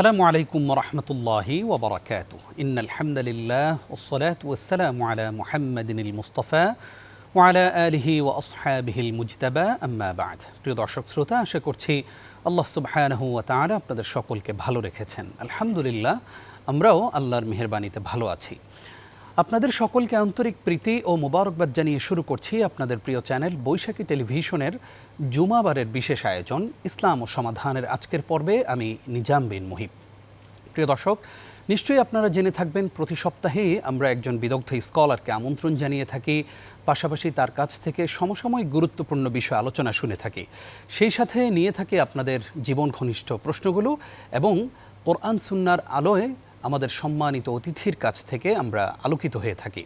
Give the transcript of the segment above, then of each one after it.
আসসালামু আলাইকুম রহমতুল্লাহি ওবরাকাত ইন আলহামদুলিল্লাহ ওসলাত ওসালাম আলা মুহাম্মদিনিল মুস্তফা ওয়ালা আলিহি ও আসহাবিহিল মুজতাবা আম্মা বাদ প্রিয় দর্শক শ্রোতা আশা করছি আল্লাহ সুবহানাহু ওয়া তাআলা আপনাদের সকলকে ভালো রেখেছেন। আলহামদুলিল্লাহ, আমরাও আল্লাহর মেহেরবানিতে ভালো আছি। আপনাদের সকলকে আন্তরিক প্রীতি ও মোবারকবাদ জানিয়ে শুরু করছি আপনাদের প্রিয় চ্যানেল বৈশাখী টেলিভিশনের জুমাবারের বিশেষ আয়োজন, ইসলাম ও সমাধানের আজকের পর্বে আমি নিজাম বিন মুহিব। প্রিয় দর্শক, নিশ্চয়ই আপনারা জেনে থাকবেন, প্রতি সপ্তাহেই আমরা একজন বিদগ্ধ স্কলারকে আমন্ত্রণ জানিয়ে থাকি, পাশাপাশি তার কাছ থেকে সমসাময়িক গুরুত্বপূর্ণ বিষয় আলোচনা শুনে থাকি। সেই সাথে নিয়ে থাকি আপনাদের জীবন ঘনিষ্ঠ প্রশ্নগুলো এবং কোরআন সুন্নার আলোয় আমাদের সম্মানিত অতিথির কাছ থেকে আমরা আলোকিত হয়ে থাকি।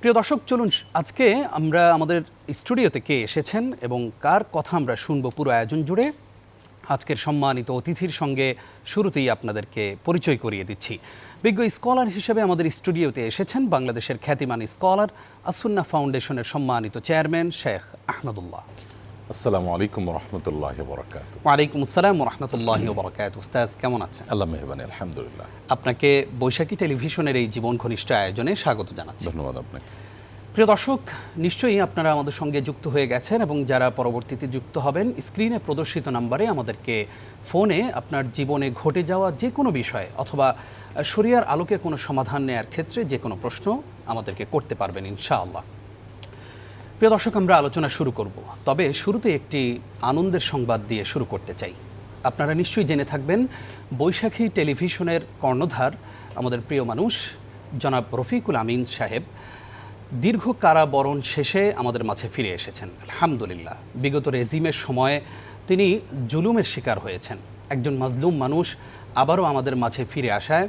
প্রিয় দর্শক, চলুন আজকে আমরা আমাদের স্টুডিওতে কে এসেছেন এবং কার কথা আমরা শুনব পুরো আয়োজন জুড়ে, আজকের সম্মানিত অতিথির সঙ্গে শুরুতেই আপনাদেরকে পরিচয় করিয়ে দিচ্ছি। বিজ্ঞ স্কলার হিসেবে আমাদের স্টুডিওতে এসেছেন বাংলাদেশের খ্যাতিমান স্কলার, আসুন্না ফাউন্ডেশনের সম্মানিত চেয়ারম্যান শেখ আহমদুল্লাহ। আসসালামু আলাইকুম রহমতুল্লাহ বরকাত ওয়ালাইকুম আসসালাম রহমতুল্লাহ বরকাত উস্তাজ কেমন আছেন? আল্লাহ মেহবানি আলহামদুলিল্লাহ। আপনাকে বৈশাখী টেলিভিশনের এই জীবন ঘনিষ্ঠ আয়োজনে স্বাগত জানাচ্ছি। ধন্যবাদ আপনাকে। প্রিয় দর্শক নিশ্চয়ই আপনারা আমাদের সঙ্গে যুক্ত হয়ে গেছেন এবং যারা পরবর্তীতে যুক্ত হবেন স্ক্রিনে প্রদর্শিত নাম্বারে আমাদেরকে ফোনে আপনার জীবনে ঘটে যাওয়া যে কোনো বিষয় অথবা শরিয়ার আলোকে কোনো সমাধান নেয়ার ক্ষেত্রে যে কোনো প্রশ্ন আমাদেরকে করতে পারবেন ইনশাআল্লাহ। প্রিয় দর্শক, আমরা আলোচনা শুরু করব। তবে শুরুতে একটি আনন্দের সংবাদ দিয়ে শুরু করতে চাই। আপনারা নিশ্চয়ই জেনে থাকবেন, বৈশাখী টেলিভিশনের কর্ণধার আমাদের প্রিয় মানুষ, জনাব রফিকুল আমিন সাহেব, দীর্ঘ কারাবরণ শেষে আমাদের মাঝে ফিরে এসেছেন। আলহামদুলিল্লাহ, বিগত রেজিমের সময়ে তিনি জুলুমের শিকার হয়েছেন। একজন মাজলুম মানুষ আবারও আমাদের মাঝে ফিরে আসায়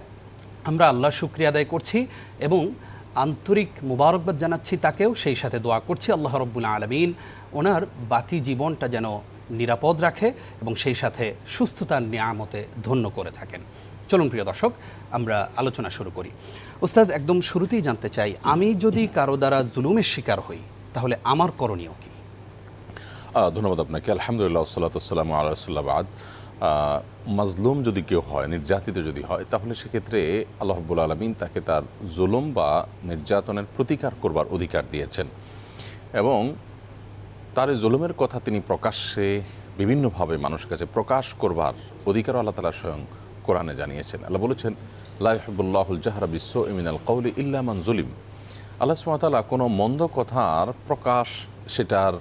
আমরা আল্লাহ শুক্রিয়া আদায় করছি এবং আন্তরিক মুবারকবাদ জানাচ্ছি তাকেও, সেই সাথে দোয়া করছি আল্লাহ রব্বুল আলমিন ওনার বাকি জীবনটা যেন নিরাপদ রাখে এবং সেই সাথে সুস্থতার নিয়ামতে ধন্য করে থাকেন। চলুন প্রিয় দর্শক, আমরা আলোচনা শুরু করি। ওস্তাজ একদম শুরুতেই জানতে চাই, আমি যদি কারও দ্বারা জুলুমের শিকার হই, তাহলে আমার করণীয় কি? ধন্যবাদ আপনাকে। আলহামদুলিল্লাহ সাল্লাতাম আল্লাহ বাদ। মাজলুম যদি কেউ হয়, নির্যাতিত যদি হয়, তাহলে সেক্ষেত্রে আল্লাহ রব্বুল আলমিন তাকে তার জুলুম বা নির্যাতনের প্রতিকার করবার অধিকার দিয়েছেন। এবং তার জুলুমের কথা তিনি প্রকাশ্যে বিভিন্নভাবে মানুষের কাছে প্রকাশ করবার অধিকার আল্লাহ তালা স্বয়ং কোরআনে জানিয়েছেন। আল্লাহ বলেছেন লাইহবুল্লাহুল জাহরা বিশ্ব ইমিনাল কৌলি ইল্লামান জুলিম। আল্লাহ সুমাতালা কোনো মন্দ কথার প্রকাশ সেটার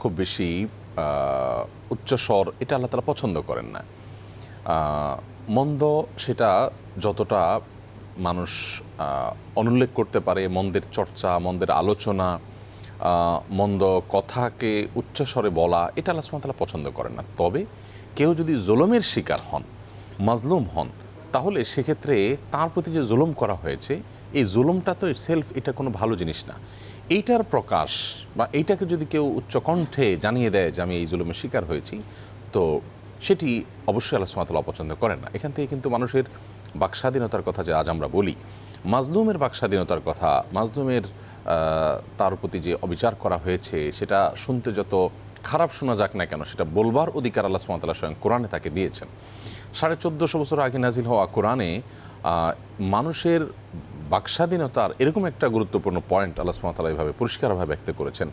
খুব বেশি উচ্চস্বর এটা আল্লাহ তালা পছন্দ করেন না। মন্দ সেটা যতটা মানুষ অনুল্লেখ করতে পারে, মন্দের চর্চা, মন্দের আলোচনা মন্দ কথাকে উচ্চস্বরে বলা, এটা আল্লাহ সুমাতালা পছন্দ করেন না। তবে কেউ যদি জুলুমের শিকার হন, মাজলুম হন, তাহলে সেক্ষেত্রে তার প্রতি যে জুলুম করা হয়েছে, এই জুলুমটা তো সেলফ এটা কোনো ভালো জিনিস না। এইটার প্রকাশ বা এইটাকে যদি কেউ উচ্চকণ্ঠে জানিয়ে দেয় যে আমি এই জুলুমের শিকার হয়েছি, তো সেটি অবশ্যই আল্লাহ সুমাতাল অপছন্দ করেন না। এখান থেকে কিন্তু মানুষের বাকস্বাধীনতার কথা যে আজ আমরা বলি, মাজলুমের বাকস্বাধীনতার কথা, মাজলুমের তার প্রতি যে অবিচার করা হয়েছে, সেটা শুনতে যত খারাপ শোনা যাক না কেন, সেটা বলবার অধিকার আল্লাহ সুমাতাল্লাহ স্বয়ং কোরআনে তাকে দিয়েছেন। সাড়ে চোদ্দোশো বছর আগে নাজিল হওয়া কোরআনে মানুষের বাকস্বাধীনতার এরকম একটা গুরুত্বপূর্ণ পয়েন্ট আল্লাহ সুমাতাল্লাহ এভাবে পরিষ্কারভাবে ব্যক্ত করেছেন।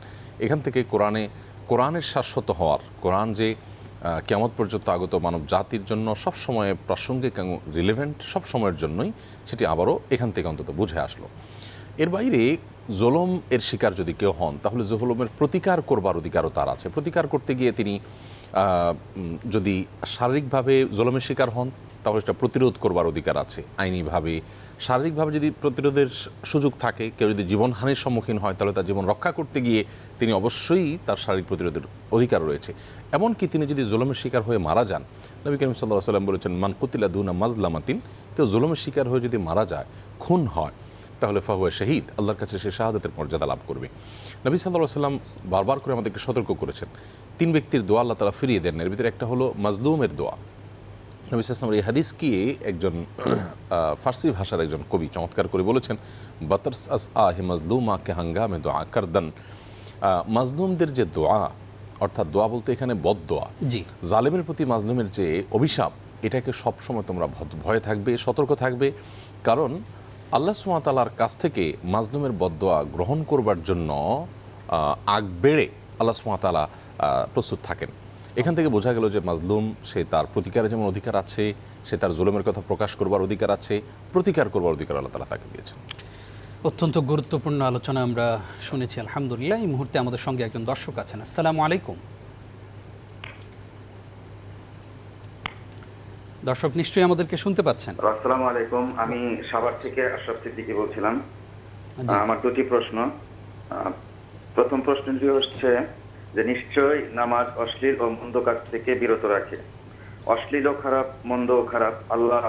এখান থেকে কোরআনে, কোরআনের শাশ্বত হওয়ার, কোরআন যে কেমত পর্যন্ত আগত মানব জাতির জন্য সবসময় প্রাসঙ্গিক রিলেভেন্ট সব সময়ের জন্যই সেটি আবারও এখান থেকে অন্তত বুঝে আসলো। এর বাইরে জোলম এর শিকার যদি কেউ হন, তাহলে জোহলমের প্রতিকার করবার অধিকারও তার আছে। প্রতিকার করতে গিয়ে তিনি যদি শারীরিকভাবে জোলমের শিকার হন, তাহলে সেটা প্রতিরোধ করবার অধিকার আছে। আইনিভাবে, শারীরিকভাবে যদি প্রতিরোধের সুযোগ থাকে, কেউ যদি জীবনহানির সম্মুখীন হয়, তাহলে তার জীবন রক্ষা করতে গিয়ে তিনি অবশ্যই তার শারীরিক প্রতিরোধের অধিকার রয়েছে। এমনকি তিনি যদি জোলমের শিকার হয়ে মারা যান, নবী করিম সাল্লাহ সাল্লাম বলেছেন, মান কুতিলা দুনা মাজলামাতিন কেউ জোলমের শিকার হয়ে যদি মারা যায়, খুন হয় তাহলে ফাহুয়া শহীদ আল্লাহর কাছে সে শাহাদাতের মর্যাদা লাভ করবে। নবী সাল্লাহ সাল্লাম বারবার করে আমাদেরকে সতর্ক করেছেন। তিন ব্যক্তির দোয়া আল্লাহ তালা ফিরিয়ে দেন। এর ভিতরে একটা হলো মাজলুমের দোয়া। নবী সাল্লামের এই হাদিসকে একজন ফার্সি ভাষার একজন কবি চমৎকার করে বলেছেন বাতরস আস আহ মাজলুমা কে হাঙ্গামে দোয়া কারদান। মাজলুমদের যে দোয়া অর্থাৎ দোয়া বলতে এখানে বদ দোয়া। জি। জালেমের প্রতি মাজলুমের যে অভিশাপ এটাকে সবসময় তোমরা ভয়ে থাকবে সতর্ক থাকবে। কারণ আল্লাহ সুমাতালার কাছ থেকে মাজলুমের বদোয়া গ্রহণ করবার জন্য আগ বেড়ে আল্লাহ সুমাতালা প্রস্তুত থাকেন। এখান থেকে বোঝা গেল যে মাজলুম, সে তার প্রতিকারের যেমন অধিকার আছে, সে তার জুলুমের কথা প্রকাশ করবার অধিকার আছে, প্রতিকার করবার অধিকার আল্লাহ তালা তাকে দিয়েছেন। অত্যন্ত গুরুত্বপূর্ণ আলোচনা আমরা শুনেছি, আলহামদুলিল্লাহ। এই মুহূর্তে আমাদের সঙ্গে একজন দর্শক আছেন। আসসালামু আলাইকুম। দর্শক নিশ্চয়ই আমাদেরকে শুনতে পাচ্ছেন। আসসালামু আলাইকুম আমি সাভার থেকে আশরাফ সিদ্দিকী বলছিলাম। আমার দুটি প্রশ্ন। প্রথম প্রশ্নটি হচ্ছে যে নিশ্চয় নামাজ অশ্লীল ও মন্দ কাজ থেকে বিরত রাখে। অশ্লীল ও খারাপ মন্দ ও খারাপ আল্লাহ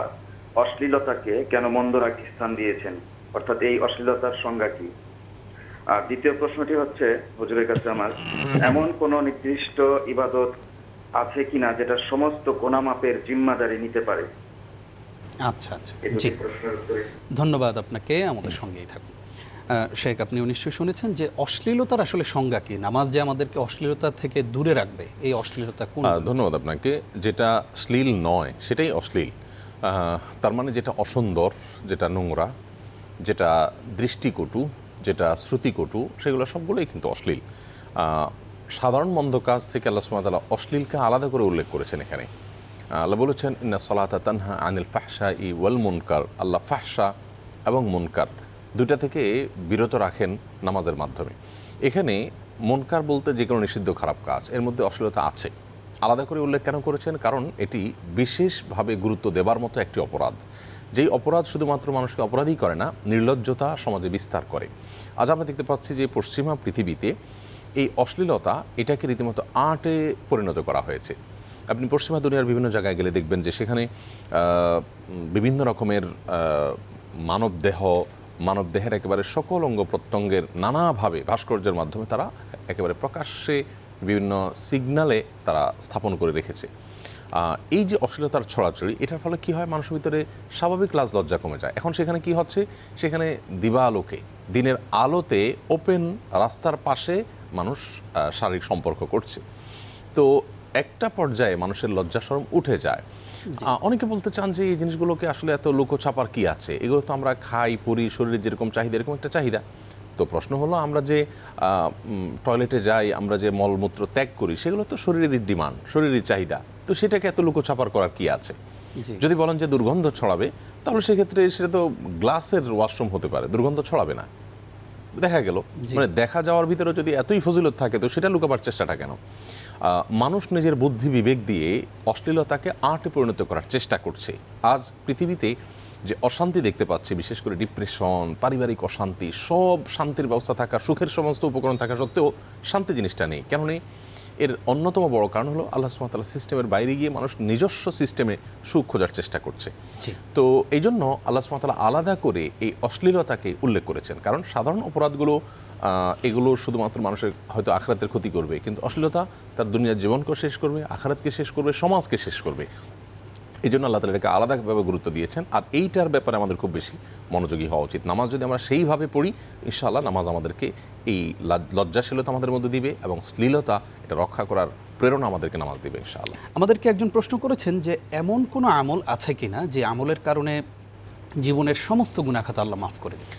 অশ্লীলতাকে কেন মন্দ রাখি স্থান দিয়েছেন? অর্থাৎ এই অশ্লীলতার সংজ্ঞা কি? আর দ্বিতীয় প্রশ্নটি হচ্ছে হুজুরের কাছে আমার এমন কোন নির্দিষ্ট ইবাদত আছে কিনা যেটা সমস্ত গোনামাপের জিম্মাদারি নিতে পারে। আচ্ছা আচ্ছা। জি। ধন্যবাদ আপনাকে আমাদের সঙ্গেই থাকুন। শেখ আপনি নিশ্চয়ই শুনেছেন যে অশ্লীলতার আসলে সংজ্ঞা কি? নামাজ যে আমাদেরকে অশ্লীলতা থেকে দূরে রাখবে এই অশ্লীলতা কোন ধন্যবাদ আপনাকে। যেটা শ্লীল নয় সেটাই অশ্লীল। তার মানে যেটা অসুন্দর যেটা নোংরা যেটা দৃষ্টিকটু যেটা শ্রুতিকটু সেগুলো সবগুলোই কিন্তু অশ্লীল। সাধারণ মন্দ কাজ থেকে আল্লাহ সুমাতালা অশ্লীলকে আলাদা করে উল্লেখ করেছেন এখানে। আল্লাহ বলেছেন, ইন্না সলাতা তানহা আনিল ফাহসা ই ওয়াল মুনকার। আল্লাহ ফাহসা এবং মুনকার দুইটা থেকে বিরত রাখেন নামাজের মাধ্যমে। এখানে মুনকার বলতে যে কোনো নিষিদ্ধ খারাপ কাজ, এর মধ্যে অশ্লীলতা আছে। আলাদা করে উল্লেখ কেন করেছেন? কারণ এটি বিশেষভাবে গুরুত্ব দেবার মতো একটি অপরাধ। যেই অপরাধ শুধুমাত্র মানুষকে অপরাধই করে না, নির্লজ্জতা সমাজে বিস্তার করে। আজ আমরা দেখতে পাচ্ছি যে পশ্চিমা পৃথিবীতে এই অশ্লীলতা এটাকে রীতিমতো আর্টে পরিণত করা হয়েছে। আপনি পশ্চিমা দুনিয়ার বিভিন্ন জায়গায় গেলে দেখবেন যে সেখানে বিভিন্ন রকমের মানব দেহ মানব দেহের একেবারে সকল অঙ্গ প্রত্যঙ্গের নানাভাবে ভাস্কর্যের মাধ্যমে তারা একেবারে প্রকাশ্যে বিভিন্ন সিগনালে তারা স্থাপন করে রেখেছে। এই যে অশ্লীলতার ছড়াছড়ি, এটার ফলে কি হয়? মানুষের ভিতরে স্বাভাবিক লাজ লজ্জা কমে যায়। এখন সেখানে কি হচ্ছে? সেখানে দিবা আলোকে দিনের আলোতে ওপেন রাস্তার পাশে মানুষ শারীরিক সম্পর্ক করছে। তো একটা পর্যায়ে মানুষের লজ্জা শরম উঠে যায়। অনেকে বলতে চান যে এই জিনিসগুলোকে আসলে এত লুকোছাপার কি আছে? এগুলো তো আমরা খাই পরি শরীরের যেরকম চাহিদা এরকম একটা চাহিদা। তো প্রশ্ন হলো আমরা যে টয়লেটে যাই আমরা যে মলমূত্র ত্যাগ করি সেগুলো তো শরীরের ডিমান্ড শরীরের চাহিদা। তো সেটাকে এত লুকোছাপার করার কি আছে? যদি বলেন যে দুর্গন্ধ ছড়াবে তাহলে সেক্ষেত্রে সেটা তো গ্লাসের ওয়াশরুম হতে পারে দুর্গন্ধ ছড়াবে না। দেখা গেল। মানে দেখা যাওয়ার ভিতরে যদি এতই ফজিলত থাকে তো সেটা লুকাবার চেষ্টাটা কেন? মানুষ নিজের বুদ্ধি বিবেক দিয়ে অশ্লীলতাকে আর্টে পরিণত করার চেষ্টা করছে। আজ পৃথিবীতে যে অশান্তি দেখতে পাচ্ছি বিশেষ করে ডিপ্রেশন পারিবারিক অশান্তি সব শান্তির ব্যবস্থা থাকা সুখের সমস্ত উপকরণ থাকা সত্ত্বেও শান্তি জিনিসটা নেই। কেন নেই এর অন্যতম বড় কারণ হলো আল্লাহ সুমাতাল্লাহ সিস্টেমের বাইরে গিয়ে মানুষ নিজস্ব সিস্টেমে সুখ খোঁজার চেষ্টা করছে। তো এই জন্য আল্লাহ সুমাতাল্লাহ আলাদা করে এই অশ্লীলতাকে উল্লেখ করেছেন। কারণ সাধারণ অপরাধগুলো এগুলো শুধুমাত্র মানুষের হয়তো আখরাতের ক্ষতি করবে। কিন্তু অশ্লীলতা তার দুনিয়ার জীবনকে শেষ করবে আখরাতকে শেষ করবে সমাজকে শেষ করবে। এই জন্য আল্লাহ তালা এটাকে আলাদাভাবে গুরুত্ব দিয়েছেন। আর এইটার ব্যাপারে আমাদের খুব বেশি মনোযোগী হওয়া উচিত। নামাজ যদি আমরা সেইভাবে পড়ি ইনশাআল্লাহ নামাজ আমাদেরকে এই লজ্জাশীলতা আমাদের মধ্যে দিবে এবং শ্লীলতা এটা রক্ষা করার প্রেরণা আমাদেরকে নামাজ দিবে ইনশাআল্লাহ। আমাদেরকে একজন প্রশ্ন করেছেন যে এমন কোনো আমল আছে কিনা যে আমলের কারণে জীবনের সমস্ত গুণাখাত আল্লাহ মাফ করে দেবে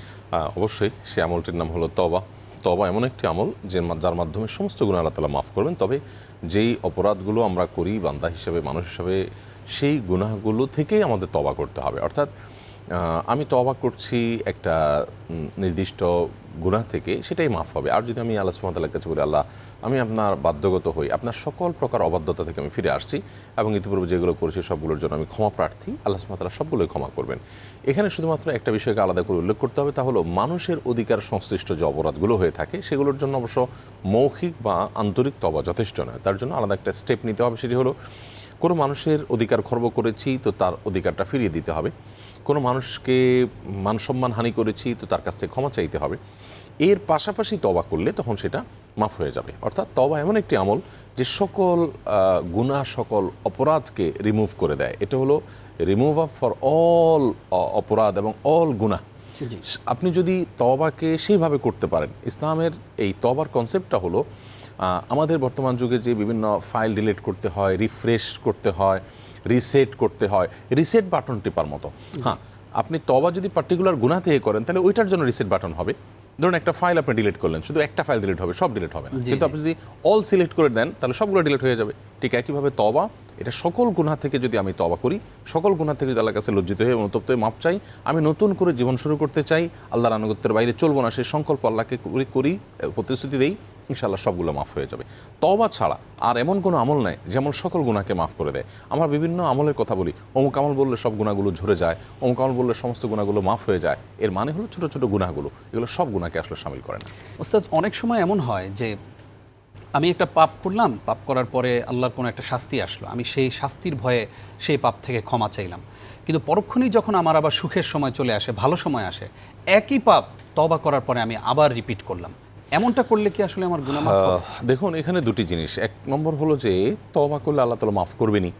অবশ্যই সেই আমলটির নাম হলো তবা তবা এমন একটি আমল যে যার মাধ্যমে সমস্ত গুণ আল্লাহ তালা মাফ করবেন। তবে যেই অপরাধগুলো আমরা করি বান্দা হিসাবে মানুষ হিসাবে সেই গুনাহগুলো থেকেই আমাদের তবা করতে হবে। অর্থাৎ আমি তবা করছি একটা নির্দিষ্ট গুনাহ থেকে, সেটাই মাফ হবে। আর যদি আমি আল্লাহ সুমতাল্লার কাছে বলি, আল্লাহ, আমি আপনার বাধ্যগত হই, আপনার সকল প্রকার অবাধ্যতা থেকে আমি ফিরে আসছি এবং ইতিপূর্বে যেগুলো করেছি সবগুলোর জন্য আমি ক্ষমা প্রার্থী, আল্লাহ সুমতাল্লাহ সবগুলোই ক্ষমা করবেন। এখানে শুধুমাত্র একটা বিষয়কে আলাদা করে উল্লেখ করতে হবে, তা হলো মানুষের অধিকার সংশ্লিষ্ট যে অপরাধগুলো হয়ে থাকে, সেগুলোর জন্য অবশ্য মৌখিক বা আন্তরিক তবা যথেষ্ট নয়। তার জন্য আলাদা একটা স্টেপ নিতে হবে, সেটি হলো কোনো মানুষের অধিকার খর্ব করেছি তো তার অধিকারটা ফিরিয়ে দিতে হবে। কোনো মানুষকে মান সম্মান হানি করেছি তো তার কাছ থেকে ক্ষমা চাইতে হবে। এর পাশাপাশি তবা করলে তখন সেটা মাফ হয়ে যাবে। অর্থাৎ তবা এমন একটি আমল যে সকল গুনাহ সকল অপরাধকে রিমুভ করে দেয়। এটা হলো রিমুভ আপ ফর অল অপরাধ এবং অল গুনাহ। জি। আপনি যদি তবাকে সেইভাবে করতে পারেন ইসলামের এই তবার কনসেপ্টটা হলো আমাদের বর্তমান যুগে যে বিভিন্ন ফাইল ডিলিট করতে হয় রিফ্রেশ করতে হয় রিসেট করতে হয় রিসেট বাটন টিপার মতো। হ্যাঁ আপনি তবা যদি পার্টিকুলার গুণা থেকে করেন তাহলে ওইটার জন্য রিসেট বাটন হবে। ধরুন একটা ফাইল আপনি ডিলিট করলেন শুধু একটা ফাইল ডিলিট হবে সব ডিলিট হবে না। কিন্তু আপনি যদি অল সিলেক্ট করে দেন তাহলে সবগুলো ডিলিট হয়ে যাবে। ঠিক একইভাবে তবা এটা সকল গুণা থেকে যদি আমি তবা করি সকল গুণা থেকে যদি আল্লাহর কাছে লজ্জিত হয়ে অনুতপ্ত হয়ে মাপ চাই আমি নতুন করে জীবন শুরু করতে চাই আল্লাহর আনুগত্যের বাইরে চলবো না সেই সংকল্প আল্লাহকে করি করি প্রতিশ্রুতি দেই ইনশাআল্লাহ সবগুলো মাফ হয়ে যাবে। তবা ছাড়া আর এমন কোনো আমল নাই যেমন সকল গুণাকে মাফ করে দেয়। আমরা বিভিন্ন আমলের কথা বলি। অমুক আমল বললে সব গুণাগুলো ঝরে যায়, অমুক আমল বললে সমস্ত গুণাগুলো মাফ হয়ে যায়। এর মানে হলো ছোট ছোট গুণাগুলো এগুলো সব গুণাকে আসলে সামিল করে না। ওস্তাদ, অনেক সময় এমন হয় যে আমি একটা পাপ করলাম, পাপ করার পরে আল্লাহর কোনো একটা শাস্তি আসলো। আমি সেই শাস্তির ভয়ে সেই পাপ থেকে ক্ষমা চাইলাম। কিন্তু পরক্ষণেই যখন আমার আবার সুখের সময় চলে আসে, ভালো সময় আসে, একই পাপ তবা করার পরে আমি আবার রিপিট করলাম। এমনটা করলে কি আসলে আমার গুণা দেখুন এখানে দুটি জিনিস। এক নম্বর হলো যে তবা করলে আল্লাহ তালা মাফ করবেনি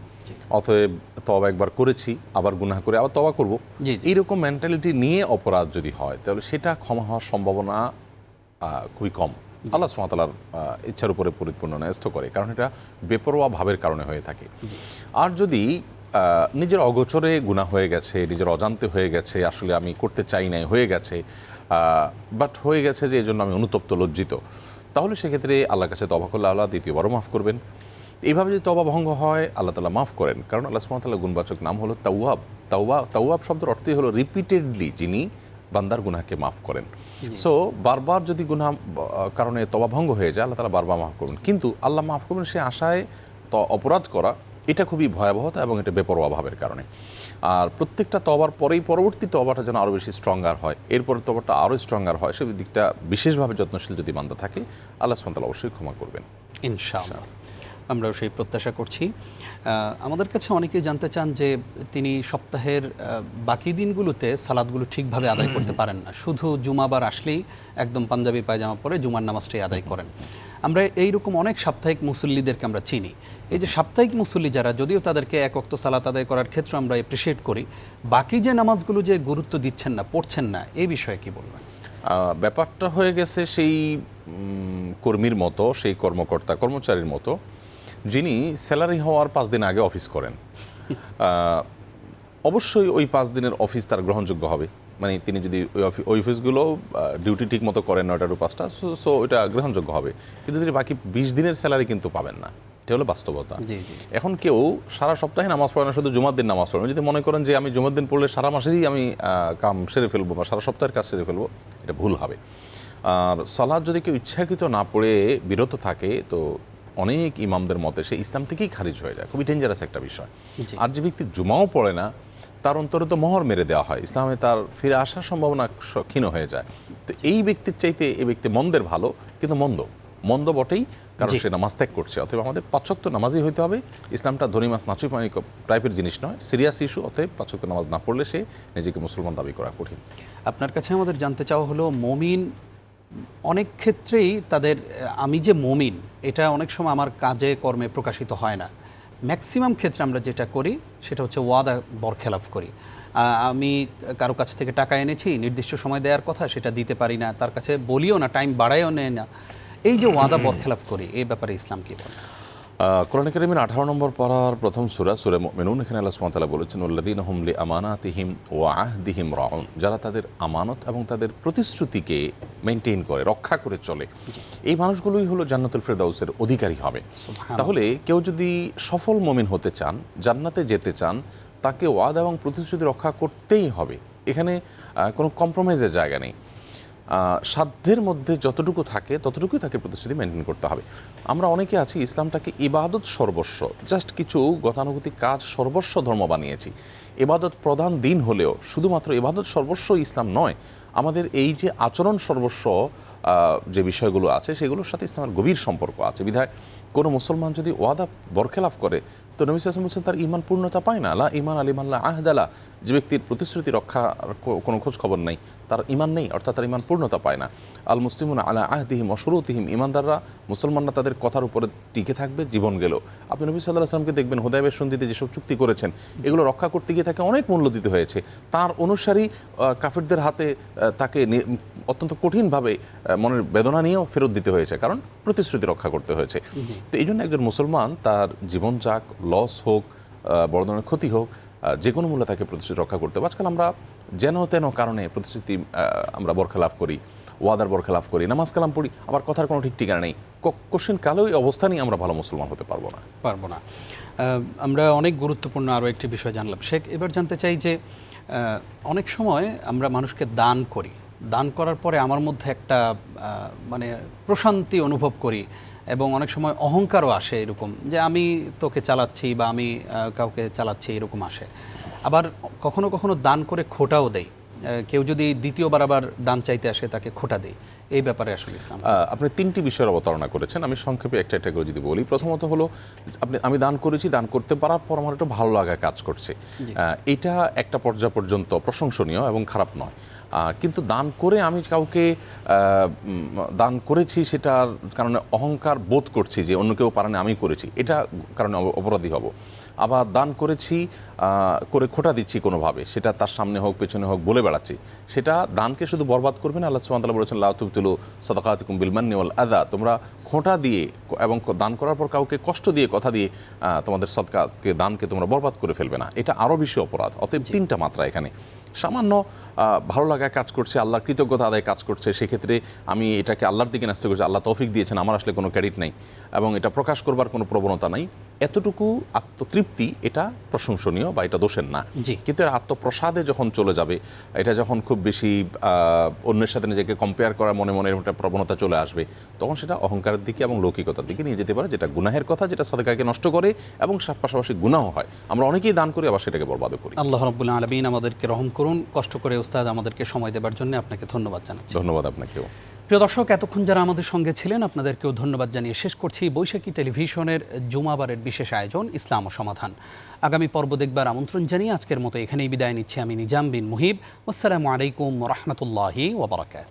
অতএব তবা একবার করেছি আবার গুনাহ করে আবার তবা করব। এইরকম মেন্টালিটি নিয়ে অপরাধ যদি হয় তাহলে সেটা ক্ষমা হওয়ার সম্ভাবনা খুবই কম। আল্লাহ সুমাতালার ইচ্ছার উপরে পরিপূর্ণ ন্যস্ত করে কারণ এটা বেপরোয়া ভাবের কারণে হয়ে থাকে। আর যদি নিজের অগোচরে গুণা হয়ে গেছে নিজের অজান্তে হয়ে গেছে আসলে আমি করতে চাই নাই হয়ে গেছে বাট হয়ে গেছে যে এই জন্য আমি অনুতপ্ত লজ্জিত। তাহলে সেক্ষেত্রে আল্লাহর কাছে তবা করলে আল্লাহ দ্বিতীয়বারও মাফ করবেন। এইভাবে যদি তবা ভঙ্গ হয় আল্লাহ তালা মাফ করেন। কারণ আল্লাহ সুমতাল্লাহ গুণবাচক নাম হলো তাওয়াব। তাওয়া তাওয়াব শব্দের অর্থই হলো রিপিটেডলি যিনি বান্দার গুনাহকে মাফ করেন। সো বারবার যদি গুনাহ কারণে তবা ভঙ্গ হয়ে যায় আল্লাহ তালা বারবার মাফ করবেন। কিন্তু আল্লাহ মাফ করবেন সে আশায় ত অপরাধ করা এটা খুবই ভয়াবহতা এবং এটা বেপরোয়া ভাবের কারণে। আর প্রত্যেকটা তবার পরেই পরবর্তী তবাটা যেন আরও বেশি স্ট্রঙ্গার হয়। এরপরে তবাটা আরও স্ট্রঙ্গার হয়, সে দিকটা বিশেষভাবে যত্নশীল যদি বান্দা থাকে, আল্লাহ সন্তাল অবশ্যই ক্ষমা করবেন। ইনশাআল্লাহ। আমরাও সেই প্রত্যাশা করছি। আমাদের কাছে অনেকেই জানতে চান যে তিনি সপ্তাহের বাকি দিনগুলোতে সালাদগুলো ঠিকভাবে আদায় করতে পারেন না। শুধু জুমাবার আসলেই একদম পাঞ্জাবি পায়জামা পরে জুমার নামাজটাই আদায় করেন। আমরা এইরকম অনেক সাপ্তাহিক মুসল্লিদেরকে আমরা চিনি। এই যে সাপ্তাহিক মুসল্লি যারা, যদিও তাদেরকে এক অক্ত সালাত আদায় করার ক্ষেত্রে আমরা এপ্রিসিয়েট করি, বাকি যে নামাজগুলো যে গুরুত্ব দিচ্ছেন না, পড়ছেন না, এই বিষয়ে কি বলবেন? ব্যাপারটা হয়ে গেছে সেই কর্মীর মতো, সেই কর্মকর্তা, কর্মচারীর মতো যিনি স্যালারি হওয়ার পাঁচ দিন আগে অফিস করেন। অবশ্যই ওই পাঁচ দিনের অফিস তার গ্রহণযোগ্য হবে। মানে তিনি যদি ওই অফিস ওই অফিসগুলো ডিউটি ঠিক মতো করেন নয়টা টু পাঁচটা সো ওইটা গ্রহণযোগ্য হবে। কিন্তু তিনি বাকি বিশ দিনের স্যালারি কিন্তু পাবেন না। এটা হলো বাস্তবতা। এখন কেউ সারা সপ্তাহে নামাজ পড়ে না শুধু জুমার দিন নামাজ পড়ে যদি মনে করেন যে আমি জুমার দিন পড়লে সারা মাসেরই আমি কাম সেরে ফেলব বা সারা সপ্তাহের কাজ সেরে ফেলব এটা ভুল হবে। আর সালাদ যদি কেউ ইচ্ছাকৃত না পড়ে বিরত থাকে তো অনেক ইমামদের মতে সে ইসলাম থেকেই খারিজ হয়ে যায়। খুবই ডেঞ্জারাস একটা বিষয়। আর যে ব্যক্তি জুমাও পড়ে না তার অন্তরে তো মোহর মেরে দেওয়া হয়। ইসলামে তার ফিরে আসার সম্ভাবনা ক্ষীণ হয়ে যায়। তো এই ব্যক্তির চাইতে এই ব্যক্তি মন্দের ভালো কিন্তু মন্দ। মন্দ বটেই কারণ সে নামাজ ত্যাগ করছে। অতএব আমাদের পাঁচক্ত নামাজই হইতে হবে। ইসলামটা ধনী মাছ নাচুই পানি টাইপের জিনিস নয়। সিরিয়াস ইস্যু অতএব পাঁচক্ত নামাজ না পড়লে সে নিজেকে মুসলমান দাবি করা কঠিন। আপনার কাছে আমাদের জানতে চাওয়া হলো মমিন অনেক ক্ষেত্রেই তাদের, আমি যে মমিন, এটা অনেক সময় আমার কাজে, কর্মে প্রকাশিত হয় না। ম্যাক্সিমাম ক্ষেত্রে আমরা যেটা করি, সেটা হচ্ছে ওয়াদা বরখেলাফ করি। আমি কারও কাছ থেকে টাকা এনেছি, নির্দিষ্ট সময় দেওয়ার কথা, সেটা দিতে পারি না, তার কাছে বলিও না, টাইম বাড়ায়ও নেয় না। এই যে ওয়াদা বরখেলাফ করি, এই ব্যাপারে ইসলাম কী বলে? কোরআন কারিমের আঠারো নম্বর পড়ার প্রথম সুরা সুরে মেনুন এখানে আল্লাহ সুমতাল্লাহ বলেছেন উল্লাদিন হুমলি আমানাতিহিম ও আহদিহিম রাউন যারা তাদের আমানত এবং তাদের প্রতিশ্রুতিকে মেনটেন করে রক্ষা করে চলে। এই মানুষগুলোই হলো জান্নাতুল ফেরদাউসের অধিকারী হবে। তাহলে কেউ যদি সফল মমিন হতে চান জান্নাতে যেতে চান তাকে ওয়াদ এবং প্রতিশ্রুতি রক্ষা করতেই হবে। এখানে কোনো কম্প্রোমাইজের জায়গা নেই। সাধ্যের মধ্যে যতটুকু থাকে, ততটুকুই তাকে প্রতিশ্রুতি মেনটেন করতে হবে। আমরা অনেকে আছি, ইসলামটাকে ইবাদত সর্বস্ব জাস্ট কিছু গতানুগতিক কাজ সর্বস্ব ধর্ম বানিয়েছি। এবাদত প্রধান দিন হলেও শুধুমাত্র এবাদত সর্বস্ব ইসলাম নয়, আমাদের এই যে আচরণ সর্বস্ব যে বিষয়গুলো আছে, সেগুলোর সাথে ইসলামের গভীর সম্পর্ক আছে। বিধায় কোনো মুসলমান যদি ওয়াদা বরখেলাফ করে, তো নবী সাসম বলছেন, তার ইমান পূর্ণতা পায় না। আল্লাহ ইমান আলিমাল্লাহ আহদালা যে ব্যক্তির প্রতিশ্রুতি রক্ষা কোনো খোঁজ খবর নেই তার ইমান নেই অর্থাৎ তার ইমান পূর্ণতা পায় না। আল মুসলিমুন আলা আহদিহিম অসরুতিহিম ইমানদাররা মুসলমানরা তাদের কথার উপরে টিকে থাকবে জীবন গেল। আপনি নবী সাল্লাহ আসলামকে দেখবেন হোদাইবের সন্ধিতে যেসব চুক্তি করেছেন এগুলো রক্ষা করতে গিয়ে তাকে অনেক মূল্য দিতে হয়েছে। তার অনুসারী কাফিরদের হাতে তাকে অত্যন্ত কঠিনভাবে মনের বেদনা নিয়েও ফেরত দিতে হয়েছে কারণ প্রতিশ্রুতি রক্ষা করতে হয়েছে। তো এই জন্য একজন মুসলমান তার জীবন যাক লস হোক বড় ধরনের ক্ষতি হোক যে কোনো মূল্যে তাকে প্রতিশ্রুতি রক্ষা করতে হবে। আজকাল আমরা যেন তেন কারণে প্রতিশ্রুতি আমরা বরখেলাফ করি, ওয়াদার বরখেলাফ করি, নামাজ কালাম পড়ি, আবার কথার কোনো ঠিক ঠিকানা নেই। কোশ্চিন কালেও এই অবস্থানেই আমরা ভালো মুসলমান হতে পারব না। পারব না। আমরা অনেক গুরুত্বপূর্ণ আরও একটি বিষয় জানলাম। শেখ, এবার জানতে চাই যে অনেক সময় আমরা মানুষকে দান করি। দান করার পরে আমার মধ্যে একটা মানে প্রশান্তি অনুভব করি। এবং অনেক সময় অহংকারও আসে এরকম যে আমি তোকে চালাচ্ছি বা আমি কাউকে চালাচ্ছি এরকম আসে। আবার কখনো কখনো দান করে খোটাও দেয় কেউ যদি দ্বিতীয়বার আবার দান চাইতে আসে তাকে খোটা দেয় এই ব্যাপারে আসলে ইসলাম। আপনি তিনটি বিষয়ের অবতারণা করেছেন। আমি সংক্ষেপে একটা একটা করে যদি বলি। প্রথমত হলো আপনি আমি দান করেছি দান করতে পারার পর আমার একটু ভালো লাগা কাজ করছে। এটা একটা পর্যায় পর্যন্ত প্রশংসনীয় এবং খারাপ নয়। কিন্তু দান করে আমি কাউকে দান করেছি সেটার কারণে অহংকার বোধ করছি যে অন্য কেউ পারে না আমি করেছি। এটা কারণে অপরাধী হব। আবার দান করেছি করে খোটা দিচ্ছি কোনোভাবে। সেটা তার সামনে হোক পেছনে হোক বলে বেড়াচ্ছি। সেটা দানকে শুধু বরবাদ করবে না আল্লাহ সুবহানাহু বলেছেন লা তুবতিলু সাদাকাতিকুম বিল মান্নি ওয়াল আদা তোমরা খোঁটা দিয়ে এবং দান করার পর কাউকে কষ্ট দিয়ে কথা দিয়ে তোমাদের সদকাকে দানকে তোমরা বরবাদ করে ফেলবে না। এটা আরও বেশি অপরাধ। অতএব তিনটা মাত্রা এখানে। সামান্য ভালো লাগায় কাজ করছে, আল্লাহর কৃতজ্ঞতা আদায় কাজ করছে, সেক্ষেত্রে আমি এটাকে আল্লাহর দিকে নাস্তে করছি, আল্লাহ তৌফিক দিয়েছেন, আমার আসলে কোনো ক্রেডিট নাই। এবং এটা প্রকাশ করবার কোনো প্রবণতা নাই। এতটুকু আত্মতৃপ্তি এটা প্রশংসনীয় বা এটা দোষের না। জি। কিন্তু এর আত্মপ্রসাদে যখন চলে যাবে এটা যখন খুব বেশি অন্যের সাথে নিজেকে কম্পেয়ার করার মনে মনে একটা প্রবণতা চলে আসবে তখন সেটা অহংকারের দিকে এবং লৌকিকতার দিকে নিয়ে যেতে পারে যেটা গুনাহের কথা যেটা সদকাকে নষ্ট করে এবং পাশাপাশি গুনাহ হয়। আমরা অনেকেই দান করি আবার সেটাকে বরবাদ করি। আল্লাহ রব্বুল্লাহ আলমিন আমাদেরকে রহম করুন কষ্ট করে উস্তাদ আমাদেরকে সময় দেবার জন্য আপনাকে ধন্যবাদ জানাচ্ছি। ধন্যবাদ আপনাকেও। প্রিয় দর্শক, এতক্ষণ যারা আমাদের সঙ্গে ছিলেন, আপনাদেরকেও ধন্যবাদ জানিয়ে শেষ করছি বৈশাখী টেলিভিশনের জুমাবারের বিশেষ আয়োজন, ইসলাম ও সমাধান। আগামী পর্ব দেখবার আমন্ত্রণ জানিয়ে আজকের মতো এখানেই বিদায় নিচ্ছি আমি নিজাম বিন মুহিব। আসসালামু আলাইকুম রহমতুল্লাহি ওবরাকাত